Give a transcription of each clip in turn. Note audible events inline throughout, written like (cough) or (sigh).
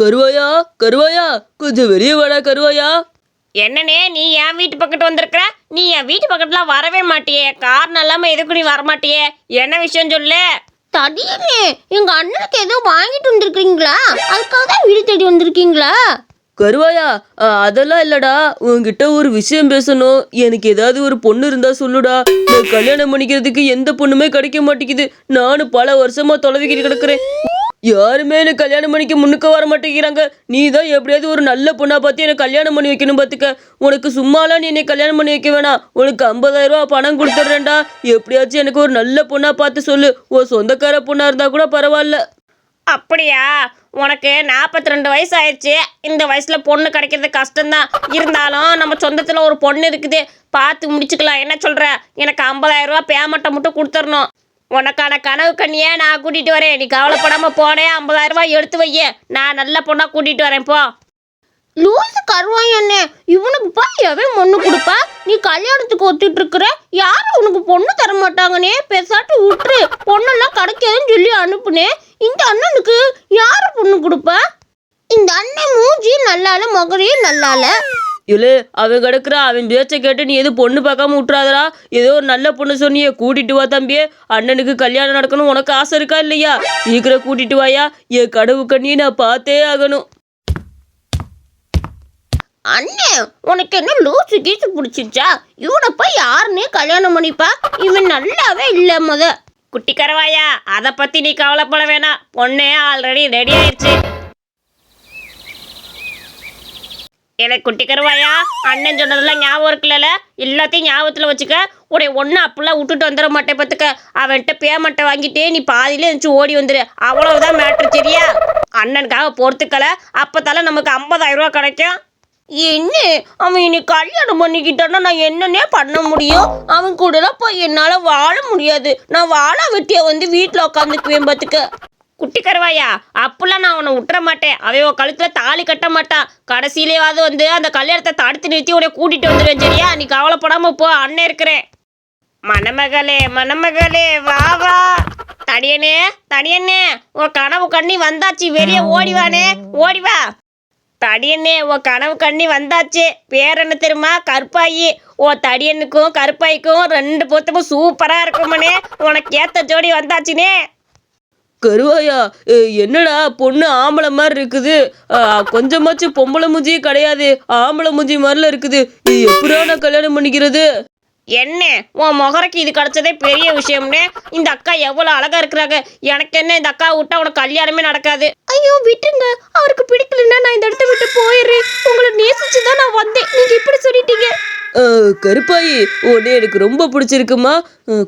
கருவாயா கருவாயா? கொஞ்சம் வெளியே வாடா கருவாயா. என்னனே நீ என் வீட்டு பக்கத்து வந்திருக்கிற? நீ என் வீட்டு பக்கத்துல வரவே மாட்டியே. காரணம் இல்லாம எதுக்கு நீ வரமாட்டியே? என்ன விஷயம் சொல்லு? தடியனே எங்க அண்ணனுக்கு ஏதோ வாங்கிட்டு வந்திருக்கீங்களா அதுக்காக தான் வீடு தேடி வந்திருக்கீங்களா? கருவாயா அதெல்லாம் இல்லடா. உன்கிட்ட ஒரு விஷயம் பேசணும். எனக்கு ஏதாவது ஒரு பொண்ணு இருந்தா சொல்லுடா. நான் கல்யாணம் பண்ணிக்கிறதுக்கு எந்த பொண்ணுமே கிடைக்க மாட்டேங்குது. நானும் பல வருஷமா தொலைவிக்கிட்டு கிடக்குறேன். யாருமே எனக்கு கல்யாணம் பண்ணிக்க முன்னுக்க வர மாட்டேங்கிறாங்க. நீ தான் எப்படியாவது ஒரு நல்ல பொண்ணை பார்த்து எனக்கு கல்யாணம் பண்ணி வைக்கணும் பார்த்துக்க. உனக்கு சும்மாலாம் நீ என்னை கல்யாணம் பண்ணி வைக்க வேணாம். உனக்கு 50000 ரூபா பணம் கொடுத்துட்றேன்டா. எப்படியாச்சும் எனக்கு ஒரு நல்ல பொண்ணாக பார்த்து சொல்லு. உன் சொந்தக்கார பொண்ணாக இருந்தால் கூட பரவாயில்ல. அப்படியா? உனக்கு நாற்பத்தி ரெண்டு வயசு ஆயிடுச்சு இந்த வயசில் பொண்ணு கிடைக்கிறது கஷ்டம்தான். இருந்தாலும் நம்ம சொந்தத்தில் ஒரு பொண்ணு இருக்குது. பார்த்து முடிச்சுக்கலாம். என்ன சொல்கிற எனக்கு ஐம்பதாயிரரூவா பேமெண்ட்டை மட்டும் கொடுத்துடணும். உனக்கான கனவு கண்ணியே நான் கூட்டிட்டு வரேன். நீ கவலைப்படாம போனே 50000 ரூபாய் எடுத்து வையே. நான் நல்ல பொண்ணா கூட்டிட்டு வரேன் போ. லூசு கருவாய் என்ன இவனுக்கு போய் எவன் பொண்ணு கொடுப்பா? நீ கல்யாணத்துக்கு ஒத்துட்டு இருக்கிற யாரும் உனக்கு பொண்ணு தர மாட்டாங்கனே பெசாட்டு விட்டுரு. பொண்ணெல்லாம் கிடைக்காதுன்னு சொல்லி அனுப்புனேன் இந்த அண்ணனுக்கு யாரு பொண்ணு கொடுப்பா? இந்த அண்ணன் மூஞ்சியும் நல்லால முகரையும் நல்லால. இல்லே அவன் கிடக்குறா அவன் பேச்சை கேட்டு நீ எதுவும் பொண்ணு பார்க்காம விட்றாதடா ஏதோ ஒரு நல்ல பொண்ணு சொன்னியே கூட்டிட்டு வா தம்பியே. அண்ணனுக்கு கல்யாணம் நடக்கணும் உனக்கு ஆசை இருக்கா இல்லையா? சீக்கிரம் கூட்டிட்டு வாயா. என் கடவு கண்ணியை நான் பார்த்தே ஆகணும். அண்ணே உனக்கு என்ன லூசு கீசு பிடிச்சிருச்சா? இவனை போய் யாருன்னே கல்யாணம் பண்ணிப்பா. இவன் நல்லாவே இல்லை முத. குட்டி கரவாயா அதை பத்தி நீ கவலைப்பட வேணாம். பொண்ணே ஆல்ரெடி ரெடி ஆயிடுச்சு எனக்கு குட்டி கருவாயா? அண்ணன் சொன்னதெல்லாம் ஞாபகம் இருக்குல்ல எல்லாத்தையும் ஞாபகத்தில் வச்சுக்க. உடைய ஒன்று அப்படிலாம் விட்டுட்டு வந்துட மாட்டேன் பார்த்துக்க. அவன்கிட்ட பேமெண்ட்டை வாங்கிட்டு நீ பாதியில இருந்துச்சு ஓடி வந்துரு. அவ்வளவுதான் மேட்ரு சரியா அண்ணனுக்காக பொறுத்துக்கல. அப்போத்தால நமக்கு 50000 ரூபா கிடைக்கும். என்ன? அவன் இனி கல்யாணம் பண்ணிக்கிட்டான்னா நான் என்னன்னே பண்ண முடியும்? அவன் கூடலாம் போய் என்னால் வாழ முடியாது. நான் வாழ வெட்டியை வந்து வீட்டில் உட்காந்துக்குவேன் பார்த்துக்க. குட்டி கருவாயா? அப்பெல்லாம் நான் உன்னை விட்டுற மாட்டேன். அவன் உன் கழுத்தில் தாலி கட்ட மாட்டான் கடைசியிலேயாவது வந்து அந்த கல்யாணத்தை தடுத்து நிறுத்தி உன்னை கூட்டிட்டு வந்துடுவேன் சரியா? நீ கவலைப்படாமல் போ. அண்ணன் இருக்கிறேன். மணமகளே மணமகளே வா வா. தடியனே தடியனே உன் கனவு கண்ணி வந்தாச்சு. வெளியே ஓடிவானே ஓடிவா தடியண்ணே உன் கனவு கண்ணி வந்தாச்சு. பேர் என்ன தெரியுமா? கருப்பாயி. உன் தடியனுக்கும் கருப்பாய்க்கும் ரெண்டு பொத்தமும் சூப்பராக இருக்குமனே உனக்கு ஏற்ற ஜோடி வந்தாச்சுனே கருவாயா ஏ, என்னடா பொண்ணு ஆம்பளை மாதிரி இருக்குது? கொஞ்சமாச்சும் பொம்பளை மூஞ்சியே கிடையாது. ஆம்பளை மூஞ்சி மாதிரில இருக்குது. இது எப்படா நான் கல்யாணம் பண்ணிக்கிறது? என்ன? உன் முகரைக்கு இது கிடைச்சதே பெரிய விஷயம்னே? இந்த அக்கா எவ்வளோ அழகா இருக்கிறாங்க. எனக்கு என்ன இந்த அக்கா விட்டா உனக்கு கல்யாணமே நடக்காது. ஐயோ விட்டுங்க அவருக்கு பிடிக்கலன்னா நான் இந்த இடத்த விட்டு போயிடுறேன். உங்களை நேசிச்சு தான் நான் வந்தேன். நீங்கள் இப்படி சொல்லிட்டீங்க. கருப்பாயி உன்னை எனக்கு ரொம்ப பிடிச்சிருக்குமா?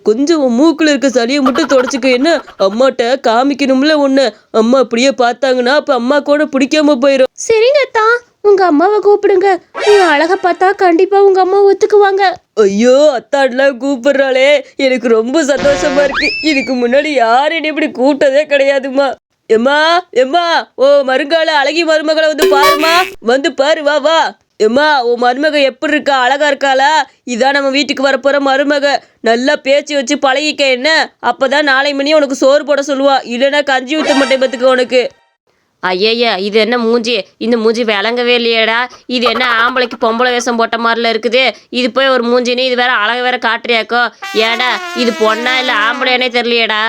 கொஞ்சம் உன் மூக்குல இருக்க சளியை மட்டும் தொடச்சிக்க. என்ன? அம்மாட்ட காமிக்கணும்ல ஒன்று அம்மா அப்படியே பார்த்தாங்கன்னா அப்போ அம்மா கூட பிடிக்காம போயிடும் சரிங்க தான் உங்க அம்மாவை கூப்பிடுங்க. நீங்க அழகா பார்த்தா கண்டிப்பா உங்க அம்மா ஒத்துக்குவாங்க. ஐயோ அத்தாடெல்லாம் கூப்பிடுறாளே. எனக்கு ரொம்ப சந்தோஷமா இருக்கு. இதுக்கு முன்னாடி யாரும் என்னை இப்படி கூப்பிட்டதே கிடையாதும்மா. எம்மா எம்மா ஓ மருங்கால அழகி மருமகளை வந்து பாருமா வந்து பாரு வா வா. எம்மா ஓ மருமக எப்படி இருக்கா? அழகா இருக்காளா? இதான் நம்ம வீட்டுக்கு வரப்போற மருமக. நல்லா பேச்சு வச்சு பழகிக்க என்ன? அப்பதான் நாளை மணி உனக்கு சோறு போட சொல்லுவா. இல்லைன்னா கஞ்சி ஊத்த மாட்டேன் பத்துக்க உனக்கு. ஐயய்யா இது என்ன மூஞ்சி? இந்த மூஞ்சி விளங்கவே இல்லையேடா. இது என்ன ஆம்பளைக்கு பொம்பளை வேஷம் போட்ட மாதிரில இருக்குது? இது போய் ஒரு மூஞ்சின்னு இது வேற அழகு வேற காட்டுறியாக்கோ? ஏடா இது பொண்ணா இல்லை ஆம்பளையானே தெரியலையேடா?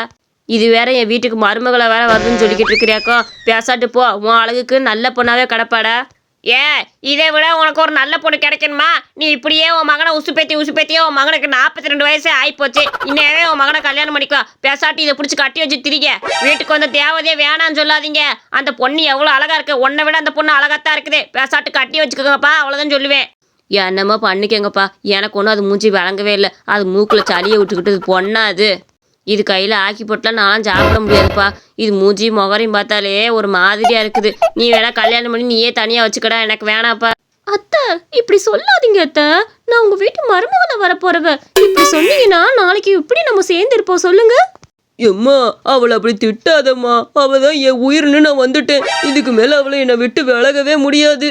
இது வேற என் வீட்டுக்கு மருமகளை வேற வருதுன்னு சொல்லிக்கிட்டு இருக்கிறியாக்கோ? பேசாட்டு போ உன் அழகுக்கு நல்ல பொண்ணாவே கிடப்பாடா. ஏ இதை விட உனக்கு ஒரு நல்ல பொண்ணு கிடைக்கணுமா? நீ இப்படியே உன் மகனை உசுப்பேத்தி உசுப்பேத்தியே உன் மகனுக்கு நாற்பத்தி ரெண்டு வயசு ஆகிப்போச்சு இன்னவே உன் மகனை கல்யாணம் பண்ணிக்கலாம் பேசாட்டி இதை பிடிச்சி கட்டி வச்சு திரிக்க. வீட்டுக்கு வந்த தேவதையே வேணான்னு சொல்லாதீங்க. அந்த பொண்ணு எவ்வளோ அழகா இருக்கு. உன்னை விட அந்த பொண்ணு அழகாத்தான் இருக்குது. பேசாட்டு கட்டி வச்சுக்கோங்கப்பா. அவ்வளோதான் சொல்லுவேன். என்னமோ பண்ணிக்கங்கப்பா. எனக்கு ஒன்றும் அது மூஞ்சி விளங்கவே இல்லை. அது மூக்கில் சளியை விட்டுக்கிட்டு இது பொண்ணா அது? இது கையில் ஆக்கி போட்டுலாம் நானும் சாப்பிட முடியாதுப்பா. இது மூஞ்சி முகரையும் பார்த்தாலே ஒரு மாதிரியா இருக்குது. நீ வேணா கல்யாணம் பண்ணி நீயே தனியாக வச்சுக்கடா. எனக்கு வேணாப்பா. அத்தை இப்படி சொல்லாதீங்க அத்தை. நான் உங்க வீட்டு மருமகளை வர போறவ இப்படி சொன்னீங்கன்னா நாளைக்கு எப்படி நம்ம சேர்ந்து இருப்போம் சொல்லுங்க. எம்மா அவளை அப்படி திட்டாதம்மா. அவ தான் என் உயிர்னு நான் வந்துட்டேன். இதுக்கு மேல அவளை என்னை விட்டு விலகவே முடியாது.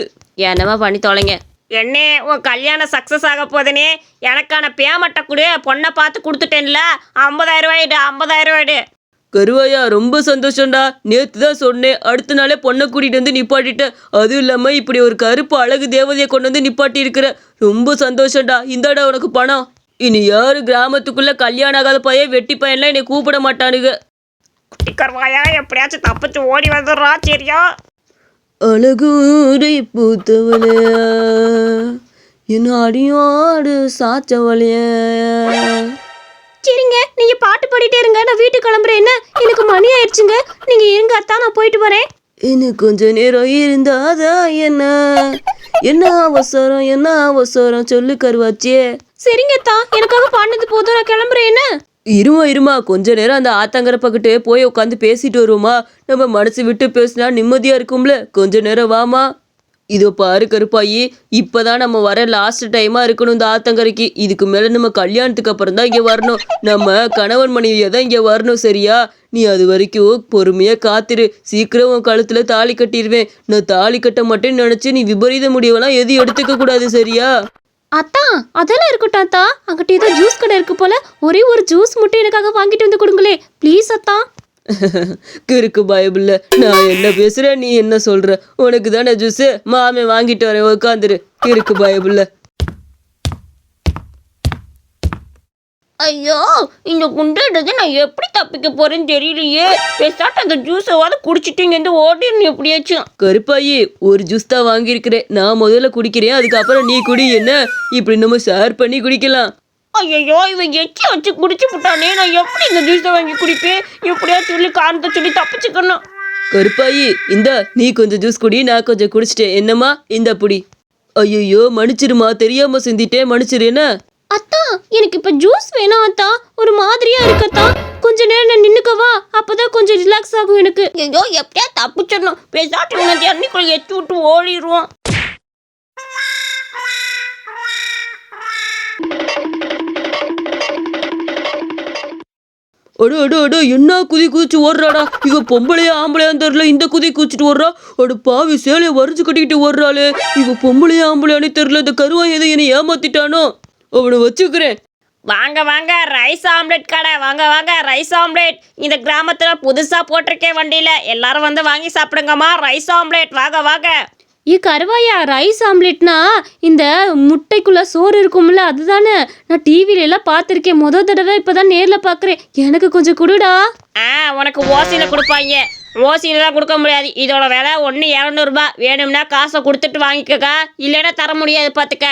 என்னமா பண்ணி தொலைங்க. என்னே உன் கல்யாணம் சக்ஸஸ் ஆக போதுனே எனக்கான பேமெண்ட்டை கொடு பொண்ணை பார்த்து கொடுத்துட்டேன்ல. ஐம்பதாயிரம் ரூபாயிடு ஐம்பதாயிரம் ரூபாயிடு. கருவாயா ரொம்ப சந்தோஷம்டா. நேத்து தான் சொன்னேன். அடுத்த நாளே பொண்ணை கூட்டிட்டு வந்து நிப்பாட்டிட்ட அதுவும் இல்லாம இப்படி ஒரு கருப்பு அழகு தேவதையை கொண்டு வந்து நிப்பாட்டி இருக்கிற ரொம்ப சந்தோஷம்டா. இந்தாடா உனக்கு பணம். இனி யாரு கிராமத்துக்குள்ள கல்யாணம் ஆகாத பையன் வெட்டி பையன்லாம் என்னை கூப்பிட மாட்டானுங்க. குட்டி கருவாயா எப்படியாச்சும் தப்பிச்சு ஓடி வந்துடுறா சரியா? அழகூரை பூத்தவளே என் அடியாடு சாச்சவளைய சரிங்க நீங்க பாட்டு பாடிட்டே இருங்க. நான் வீட்டுக்கு கிளம்புறேன். என்ன? எனக்கு மணி ஆயிடுச்சுங்க. நீங்க இருங்க அத்தா நான் போயிட்டு வரேன். இன்னும் கொஞ்ச நேரம் இருந்தாதா என்ன? என்ன அவசரம் என்ன அவசரம்? சொல்லு கருவாச்சே சரிங்க அத்தா. எனக்காக பாடினது போதும். நான் கிளம்புறேன். என்ன? இருமா இருமா கொஞ்ச நேரம் அந்த ஆத்தங்கரை பக்கத்து போய் உட்காந்து பேசிட்டு வருவோமா? நம்ம மனசு விட்டு பேசினா நிம்மதியா இருக்கும்ல? கொஞ்ச நேரம் வாமா. இதோ பாரு கருப்பாயி இப்பதான் நம்ம வர லாஸ்ட் டைமா இருக்கணும் இந்த ஆத்தங்கரைக்கு. இதுக்கு மேல நம்ம கல்யாணத்துக்கு அப்புறம் தான் இங்க வரணும். நம்ம கணவன் மனைவியை தான் இங்க வரணும் சரியா? நீ அது வரைக்கும் பொறுமையா காத்திரு. சீக்கிரம் உன் கழுத்துல தாலி கட்டிடுவேன் நான் தாலி கட்ட மட்டும் நினைச்சு நீ விபரீத முடிவெல்லாம் எதுவும் எடுத்துக்க கூடாது சரியா? அத்தா அதெல்லாம் இருக்கட்டும் அத்தா. அங்கிட்ட ஏதோ ஜூஸ் கடை இருக்கு போல. ஒரே ஒரு ஜூஸ் மட்டும் எனக்காக வாங்கிட்டு வந்து கொடுங்களே. ப்ளீஸ் அத்தா. (laughs) கிறுக்கு பயபுல்ல நான் என்ன பேசுறேன் நீ என்ன சொல்ற? உனக்கு தானே ஜூஸ் மாமே வாங்கிட்டு வரேன் உட்காந்துரு கிறுக்கு பயபுல்ல ஐயோ இந்த குண்டது நான் எப்படி தப்பிக்க போறேன்னு தெரியலையே. பேசாட்டு அந்த ஜூஸைவாது குடிச்சிட்டு இங்கேருந்து ஓடிடணும் எப்படியாச்சும். கருப்பாயி ஒரு ஜூஸ் தான் வாங்கியிருக்கிறேன். நான் முதல்ல குடிக்கிறேன் அதுக்கப்புறம் நீ குடி என்ன? இப்படி நம்ம ஷேர் பண்ணி குடிக்கலாம். ஐயோ இவன் எச்சி வச்சு குடிச்சு விட்டானே நான் எப்படி இந்த ஜூஸை வாங்கி குடிப்பேன்? எப்படியா சொல்லி காரணத்தை சொல்லி தப்பிச்சுக்கணும். கருப்பாயி இந்த நீ கொஞ்சம் ஜூஸ் குடி நான் கொஞ்சம் குடிச்சிட்டேன். என்னம்மா இந்த புடி? ஐயோ மன்னிச்சிருமா தெரியாம சிந்திட்டேன். மன்னிச்சிரு என்ன? எனக்கு இப்ப ஜூஸ் வேணும் அத்தா. ஒரு மாதிரியா இருக்கத்தா. கொஞ்ச நேரம் நான் நின்னுக்கவா? அப்பதான் கொஞ்சம் ரிலாக்ஸ் ஆகும் எனக்கு. ஐயோ எப்படியா தப்பிச்சிடணும்? பேசாட்டு தண்ணிக்குள்ள எத்தி விட்டு ஓடிடுவோம் அடு அடு அடு என்ன குதி குதிச்சு ஓடுறாடா? இவ பொம்பளையா ஆம்பளையான்னு தெரியல. இந்த குதி குதிச்சுட்டு ஓடுறா. அடு பாவி சேலைய வரிஞ்சு கட்டிக்கிட்டு ஓடுறாளே. இவ பொம்பளையா ஆம்பளையானே தெரியல. இந்த கருவாய் எதை என்னை ஏமாத்திட்டானோ? அவனை வச்சுக்கிறேன். வாங்க வாங்க ரைஸ் ஆம்லெட் கடை. வாங்க வாங்க ரைஸ் ஆம்லெட். இந்த கிராமத்தில் புதுசாக போட்டிருக்கேன் வண்டியில் எல்லாரும் வந்து வாங்கி சாப்பிடுங்கம்மா. Rice omelette. வாங்க வாங்க. ஏ கருவாயா ரைஸ் ஆம்லெட்னா இந்த முட்டைக்குள்ள சோறு இருக்கும்ல அதுதானே? நான் டிவில எல்லாம் பார்த்துருக்கேன். முத தடவை இப்பதான் நேர்ல பார்க்கறேன். எனக்கு கொஞ்சம் கொடுடா. ஆ உனக்கு ஓசியில் கொடுப்பாங்க. ஓசியிலலாம் கொடுக்க முடியாது. இதோட விலை ஒன்று இரநூறுபா வேணும்னா காசை கொடுத்துட்டு வாங்கிக்கக்கா. இல்லைன்னா தர முடியாது பார்த்துக்க.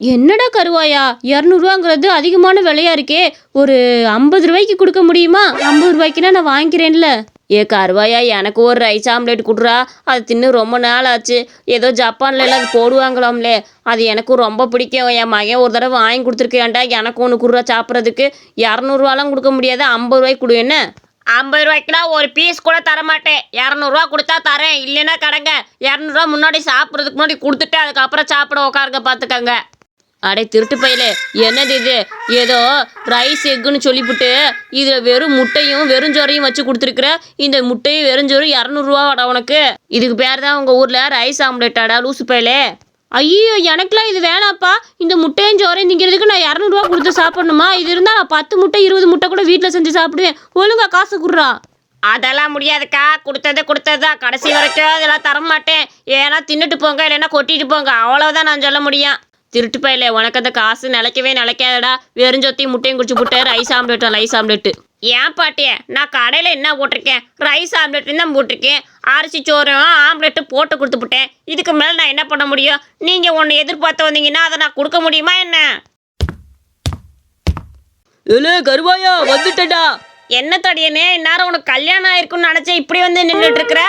என்னடா கருவாயா? இரநூறுவாங்கிறது அதிகமான விலையா இருக்கே. ஒரு ஐம்பது ரூபாய்க்கு கொடுக்க முடியுமா? ஐம்பது ரூபாய்க்குனா நான் வாங்கிக்கிறேன்ல. ஏ கருவாயா எனக்கு ஒரு ரைஸ் ஆம்லேட் கொடுறா. அது தின்னு ரொம்ப நாள் ஆச்சு ஏதோ ஜப்பான்ல எல்லாம் அது போடுவாங்களாம்லே. அது எனக்கும் ரொம்ப பிடிக்கும். என் மகன் ஒரு தடவை வாங்கி கொடுத்துருக்கேன்டா. எனக்கு ஒன்று குடுறா சாப்பிட்றதுக்கு. இரநூறுவாலாம் கொடுக்க முடியாது. ஐம்பது ரூபாய்க்கு கொடு என்ன? ஐம்பது ரூபாய்க்குலாம் ஒரு பீஸ் கூட தர மாட்டேன் இரநூறுவா கொடுத்தா தரேன். இல்லைன்னா கடங்க. இரநூறுவா முன்னாடி சாப்பிட்றதுக்கு முன்னாடி கொடுத்துட்டு அதுக்கப்புறம் சாப்பிட உட்காருங்க பார்த்துக்கங்க. அடே திருட்டு பையலே. என்னது இது? ஏதோ ரைஸ் எக்குன்னு சொல்லிவிட்டு இதில் வெறும் முட்டையும் வெறுஞ்சோரையும் வச்சு கொடுத்துருக்குற இந்த முட்டையும் வெறுஞ்சோறும் இரநூறுவாடா உனக்கு? இதுக்கு பேர் தான் உங்கள் ஊரில் ரைஸ் ஆம்லெட்டாடா லூசு பையலே. ஐயோ எனக்குலாம் இது வேணாப்பா. இந்த முட்டையும் சோறையும் திங்கிறதுக்கு நான் இரநூறுவா கொடுத்து சாப்பிடணுமா? இது இருந்தால் நான் பத்து முட்டை இருபது முட்டை கூட வீட்டில் செஞ்சு சாப்பிடுவேன். ஒழுங்கா காசு குடுறா. அதெல்லாம் முடியாதுக்கா. கொடுத்தது கொடுத்தது கடைசி வரைக்கும் அதெல்லாம் தர மாட்டேன் ஏன்னா தின்னுட்டு போங்க இல்லைன்னா கொட்டிட்டு போங்க. அவ்வளோதான் நான் சொல்ல முடியும். திருட்டு பையில உனக்கு அந்த காசு நிலைக்கவே நிலைக்காதடா. வெறுஞ்சொத்தையும் முட்டையும் குடிச்சு போட்டு ரைஸ் ஆம்லெட்டா ரைஸ் ஆம்லெட்டு ஏன் பாட்டியே நான் கடையில் என்ன போட்டிருக்கேன்? ரைஸ் ஆம்லெட் தான் போட்டிருக்கேன். அரிசி சோறும் ஆம்லெட்டு போட்டு கொடுத்து விட்டேன் இதுக்கு மேலே நான் என்ன பண்ண முடியும்? நீங்கள் ஒன்று எதிர்பார்த்து வந்தீங்கன்னா அதை நான் கொடுக்க முடியுமா என்ன? ஏலே கருவாயா வந்துட்டடா என்ன தடியனே இந்நேரம் உனக்கு கல்யாணம் ஆயிருக்குன்னு நினச்சேன் இப்படி வந்து நின்றுட்டு இருக்கிற?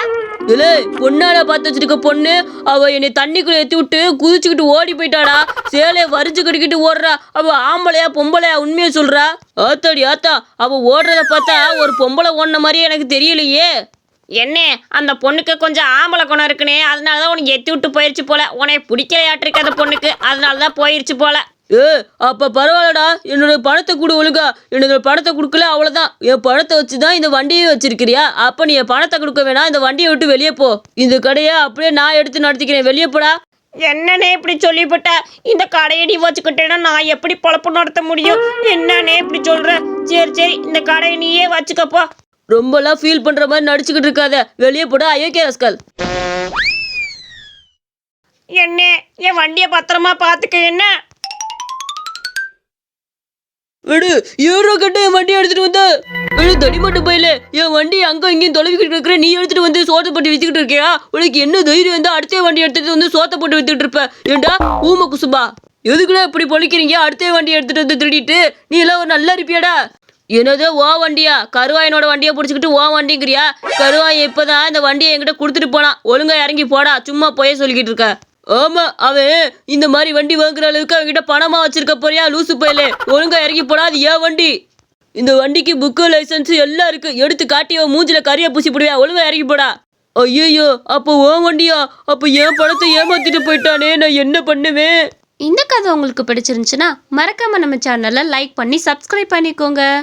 ஏலே பொண்ணால பார்த்து வச்சிருக்க பொண்ணு அவ என்னை தண்ணிக்குள்ள ஏத்தி விட்டு குதிச்சுக்கிட்டு ஓடி போயிட்டாடா. சேலையை வரிச்சு கட்டிக்கிட்டு ஓடுறா. அவ ஆம்பளையா பொம்பளையா உண்மையை சொல்றா. ஆத்தாடி ஆத்தா அவ ஓடுறத பார்த்தா ஒரு பொம்பளை ஓடின மாதிரி எனக்கு தெரியலையே. என்ன அந்த பொண்ணுக்கு கொஞ்சம் ஆம்பளை குணம் இருக்குனே அதனால தான் உனக்கு எத்தி விட்டு போயிருச்சு போல. உனக்கு பிடிக்கலையாட்டிருக்கு அந்த பொண்ணுக்கு. அதனால தான் போயிருச்சு போல. ஏ அப்ப பரவாயில்லடா. என்னோட பணத்தை கொடு ஒழுங்கா. என்னோட பணத்தை கொடுக்கல அவ்வளவுதான். என் பணத்தை வச்சு தான் இந்த வண்டியை வச்சிருக்கிறியா? அப்ப நீ என் பணத்தை கொடுக்க வேணாம். இந்த வண்டியை விட்டு வெளியே போ. இந்த கடையை அப்படியே நான் எடுத்து நடத்திக்கிறேன். வெளியே போடா. என்னன்னே இப்படி சொல்லிவிட்ட? இந்த கடையை நீ வச்சுக்கிட்டேன்னா நான் எப்படி பொழப்பு நடத்த முடியும்? என்னன்னே இப்படி சொல்ற? சரி சரி இந்த கடையை நீயே வச்சுக்கப்போ ரொம்பலாம் ஃபீல் பண்ற மாதிரி நடிச்சுக்கிட்டு இருக்காத. வெளியே போட அயோக்கிய ரஸ்கல் என்ன என் வண்டியை பத்திரமா பார்த்துக்க என்ன? விடு ஏழு கட்ட என் வண்டி எடுத்துட்டு வந்த. விடு தடிமட்டு போயில. என் வண்டி அங்கே இங்கேயும் தொலைவிக்கிட்டு இருக்கிற நீ எடுத்துட்டு வந்து சோத்தை போட்டு வித்துக்கிட்டு இருக்கியா? உனக்கு என்ன தைரியம் இருந்தால் அடுத்த வண்டி எடுத்துட்டு வந்து சோத்தை போட்டு வித்துக்கிட்டு இருப்ப. ஏண்டா ஊம குசுபா எதுக்குடா இப்படி பொழிக்கிறீங்க? அடுத்த வண்டி எடுத்துட்டு வந்து திருடிட்டு நீ எல்லாம் ஒரு நல்லா இருப்பியாடா என்னது ஓ வண்டியா? கருவாயனோட வண்டியை பிடிச்சிக்கிட்டு ஓ வண்டிங்கிறியா? கருவாயன் இப்போதான் இந்த வண்டியை என்கிட்ட கொடுத்துட்டு போனான். ஒழுங்கா இறங்கி போடா. சும்மா போய் சொல்லிக்கிட்டு இருக்க. ஆமா அவன் இந்த மாதிரி வண்டி வாங்குற அளவுக்கு அவன்கிட்ட பணமா வச்சிருக்க போறியா லூசு போயிலே? ஒழுங்கா இறங்கி போனா அது ஏன் வண்டி? இந்த வண்டிக்கு புக்கு லைசன்ஸ் எல்லாம் இருக்கு. எடுத்து காட்டி மூஞ்சில கறியை பூசி போடுவியா? ஒழுங்கா இறங்கி போடா. ஐயோ அப்போ ஓ வண்டியா? அப்போ என் பணத்தை ஏமாத்திட்டு போயிட்டானே நான் என்ன பண்ணுவேன்? இந்த கதை உங்களுக்கு பிடிச்சிருந்துச்சுன்னா மறக்காம நம்ம சேனலை லைக் பண்ணி சப்ஸ்கிரைப் பண்ணிக்கோங்க.